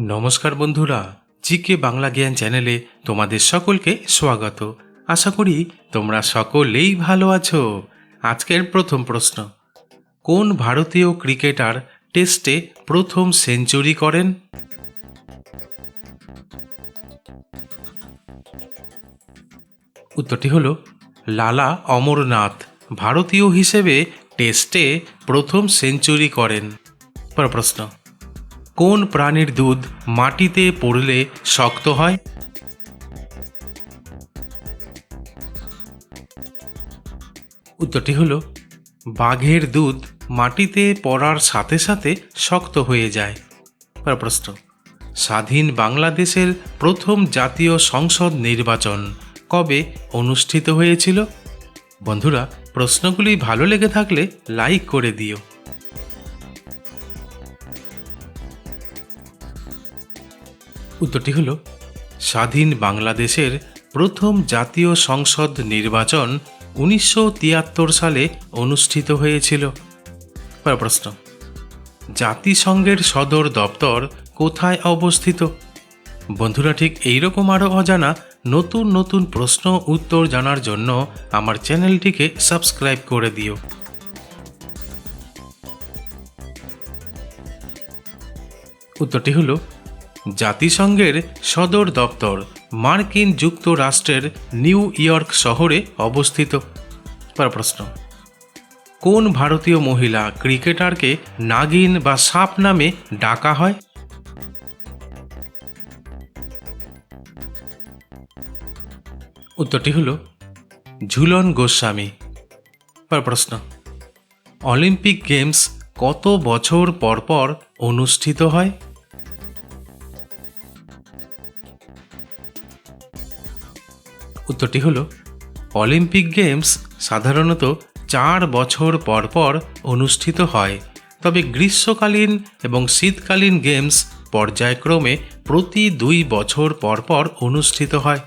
নমস্কার বন্ধুরা, জিকে বাংলা জ্ঞান চ্যানেলে তোমাদের সকলকে স্বাগত। আশা করি তোমরা সকলেই ভালো আছো। আজকের প্রথম প্রশ্ন, কোন ভারতীয় ক্রিকেটার টেস্টে প্রথম সেঞ্চুরি করেন? উত্তরটি হলো, লালা অমরনাথ ভারতীয় হিসেবে টেস্টে প্রথম সেঞ্চুরি করেন। পর প্রশ্ন কোন প্রাণীর দুধ মাটিতে পড়লে শক্ত হয়? উত্তরটি হলো, বাঘের দুধ মাটিতে পড়ার সাথে সাথে শক্ত হয়ে যায়। প্রশ্ন, স্বাধীন বাংলাদেশের প্রথম জাতীয় সংসদ নির্বাচন কবে অনুষ্ঠিত হয়েছিল? বন্ধুরা, প্রশ্নগুলি ভালো লেগে থাকলে লাইক করে দিও। উত্তরটি হল, স্বাধীন বাংলাদেশের প্রথম জাতীয় সংসদ নির্বাচন উনিশশো তিয়াত্তর সালে অনুষ্ঠিত হয়েছিল। পর প্রশ্ন, জাতিসংঘের সদর দপ্তর কোথায় অবস্থিত? বন্ধুরা, ঠিক এইরকম আরও অজানা নতুন নতুন প্রশ্ন উত্তর জানার জন্য আমার চ্যানেলটিকে সাবস্ক্রাইব করে দিও। উত্তরটি হলো জাতিসংঘের সদর দপ্তর মার্কিন যুক্তরাষ্ট্রের নিউ ইয়র্ক শহরে অবস্থিত। পর প্রশ্ন, কোন ভারতীয় মহিলা ক্রিকেটারকে নাগিন বা সাপ নামে ডাকা হয়? উত্তরটি হল, ঝুলন গোস্বামী। পর প্রশ্ন, অলিম্পিক গেমস কত বছর পর পর অনুষ্ঠিত হয়? উত্তরটি হলো, অলিম্পিক গেমস সাধারণত চার বছর পর পর অনুষ্ঠিত হয়, তবে গ্রীষ্মকালীন এবং শীতকালীন গেমস পর্যায়ক্রমে প্রতি দুই বছর পর পর অনুষ্ঠিত হয়।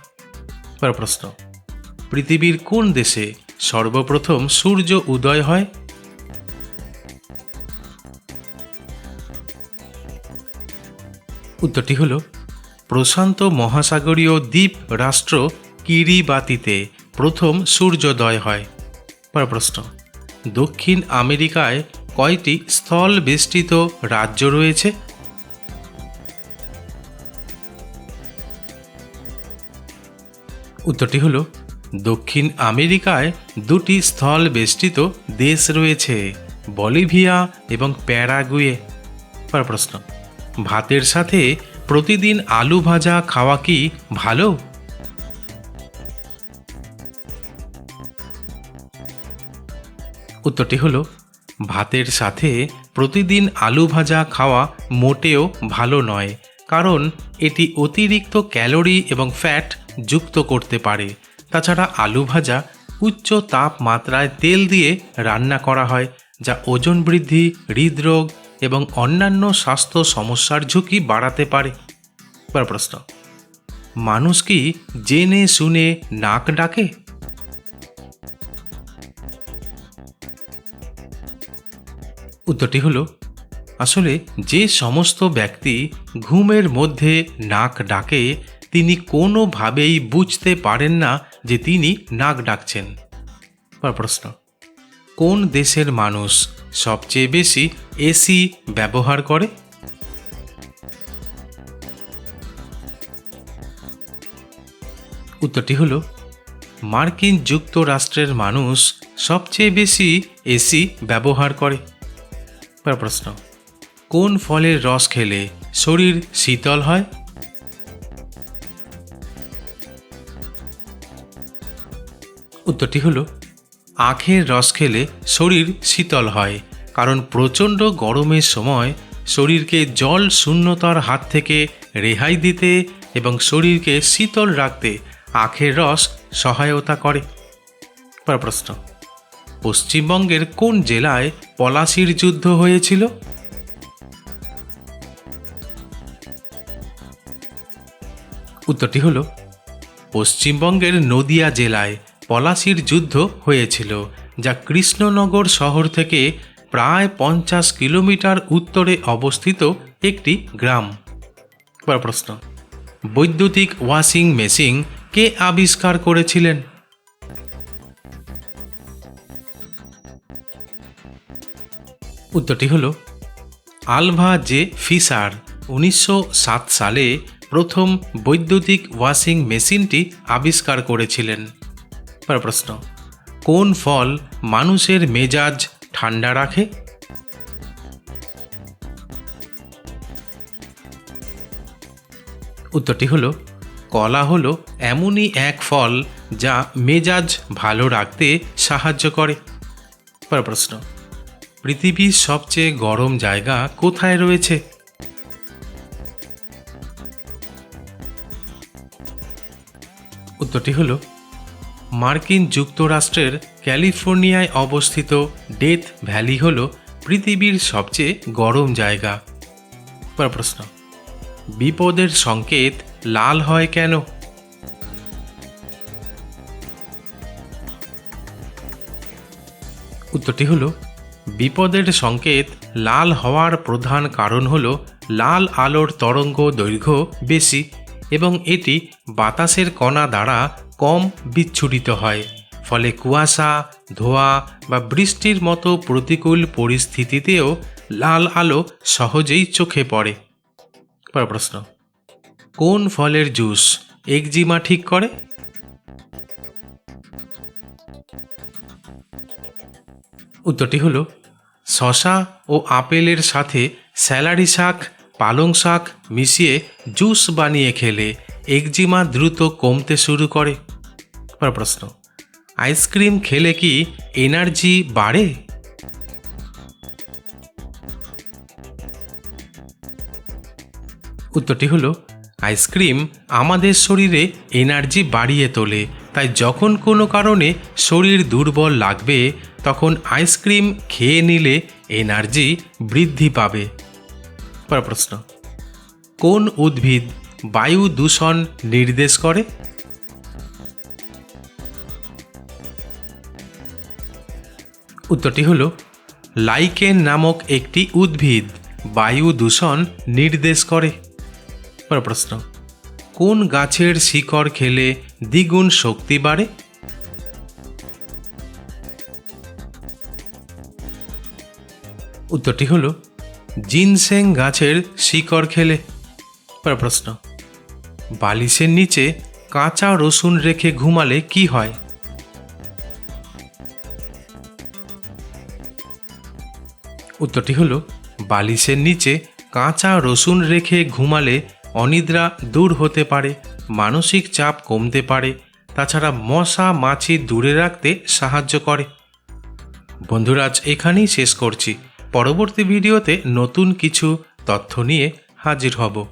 পর প্রশ্ন, পৃথিবীর কোন দেশে সর্বপ্রথম সূর্য উদয় হয়? উত্তরটি হল, প্রশান্ত মহাসাগরীয় দ্বীপ রাষ্ট্র কিরিবাতিতে প্রথম সূর্যোদয় হয়। পর প্রশ্ন দক্ষিণ আমেরিকায় কয়টি স্থল বেষ্টিত রাজ্য রয়েছে? উত্তরটি হল, দক্ষিণ আমেরিকায় দুটি স্থল বেষ্টিত দেশ রয়েছে, বলিভিয়া এবং প্যারাগুয়ে। পর প্রশ্ন ভাতের সাথে প্রতিদিন আলু ভাজা খাওয়া কি ভালো? উত্তরটি হল, ভাতের সাথে প্রতিদিন আলু ভাজা খাওয়া মোটেও ভালো নয়, কারণ এটি অতিরিক্ত ক্যালোরি এবং ফ্যাট যুক্ত করতে পারে। তাছাড়া আলু ভাজা উচ্চ তাপমাত্রায় তেল দিয়ে রান্না করা হয়, যা ওজন বৃদ্ধি, হৃদরোগ এবং অন্যান্য স্বাস্থ্য সমস্যার ঝুঁকি বাড়াতে পারে। প্রশ্ন, মানুষ কি জেনে শুনে নাক ডাকে? উত্তরটি হলো, আসলে যে সমস্ত ব্যক্তি ঘুমের মধ্যে নাক ডাকে, তিনি কোনোভাবেই বুঝতে পারেন না যে তিনি নাক ডাকছেন। পর প্রশ্ন, কোন দেশের মানুষ সবচেয়ে বেশি এসি ব্যবহার করে? উত্তরটি হলো, মার্কিন যুক্তরাষ্ট্রের মানুষ সবচেয়ে বেশি এসি ব্যবহার করে। পর প্রশ্ন, কোন ফলের রস খেলে শরীর শীতল হয়? উত্তরটি হলো, আখের রস খেলে শরীর শীতল হয়, কারণ প্রচণ্ড গরমের সময় শরীরকে জল শূন্যতার হাত থেকে রেহাই দিতে এবং শরীরকে শীতল রাখতে আখের রস সহায়তা করে। পর প্রশ্ন পশ্চিমবঙ্গের কোন জেলায় পলাশির যুদ্ধ হয়েছিল? উত্তরটি হল, পশ্চিমবঙ্গের নদিয়া জেলায় পলাশির যুদ্ধ হয়েছিল, যা কৃষ্ণনগর শহর থেকে প্রায় পঞ্চাশ কিলোমিটার উত্তরে অবস্থিত একটি গ্রাম। প্রশ্ন, বৈদ্যুতিক ওয়াশিং মেশিন কে আবিষ্কার করেছিলেন? উত্তরটি হল, আলভা জে ফিসার উনিশশো সাত সালে প্রথম বৈদ্যুতিক ওয়াশিং মেশিনটি আবিষ্কার করেছিলেন। প্রশ্ন, কোন ফল মানুষের মেজাজ ঠান্ডা রাখে? উত্তরটি হলো, কলা হলো এমনই এক ফল যা মেজাজ ভালো রাখতে সাহায্য করে। প্রশ্ন পৃথিবীর সবচেয়ে গরম জায়গা কোথায় রয়েছে? উত্তরটি হল মার্কিন যুক্তরাষ্ট্রের ক্যালিফোর্নিয়ায় অবস্থিত ডেথ ভ্যালি হল পৃথিবীর সবচেয়ে গরম জায়গা। প্রশ্ন, বিপদের সংকেত লাল হয় কেন? উত্তরটি হলো বিপদের সংকেত লাল হওয়ার প্রধান কারণ হল লাল আলোর তরঙ্গ দৈর্ঘ্য বেশি এবং এটি বাতাসের কণা দ্বারা কম বিচ্ছুরিত হয়। ফলে কুয়াশা, ধোঁয়া বা বৃষ্টির মতো প্রতিকূল পরিস্থিতিতেও লাল আলো সহজেই চোখে পড়ে। প্রশ্ন, কোন ফলের জুস একজিমা ঠিক করে? উত্তরটি হলো শশা ও আপেলের সাথে স্যালারি শাক, পালং শাক মিশিয়ে জুস বানিয়ে খেলে একজিমা দ্রুত কমতে শুরু করে। প্রশ্ন, আইসক্রিম খেলে কি এনার্জি বাড়ে? উত্তরটি হলো আইসক্রিম আমাদের শরীরে এনার্জি বাড়িয়ে তোলে, তাই যখন কোনো কারণে শরীর দুর্বল লাগবে, তখন আইসক্রিম খেয়ে নিলে এনার্জি বৃদ্ধি পাবে। পরের প্রশ্ন, কোন উদ্ভিদ বায়ু দূষণ নির্দেশ করে? উত্তরটি হলো, লাইকেন নামক একটি উদ্ভিদ বায়ু দূষণ নির্দেশ করে। পরের প্রশ্ন, কোন গাছের শিকড় খেলে দ্বিগুণ শক্তি বাড়ে? উত্তরটি হল, জিনসেং গাছের শিকড় খেলে। পরের প্রশ্ন, বালিশের নিচে কাঁচা রসুন রেখে ঘুমালে কি হয়? উত্তরটি হলো, বালিশের নিচে কাঁচা রসুন রেখে ঘুমালে অনিদ্রা দূর হতে পারে, মানসিক চাপ কমতে পারে, তাছাড়া মশা মাছি দূরে রাখতে সাহায্য করে। বন্ধুরাজ এখানেই শেষ করছি। পরবর্তী ভিডিওতে নতুন কিছু তথ্য নিয়ে হাজির হব।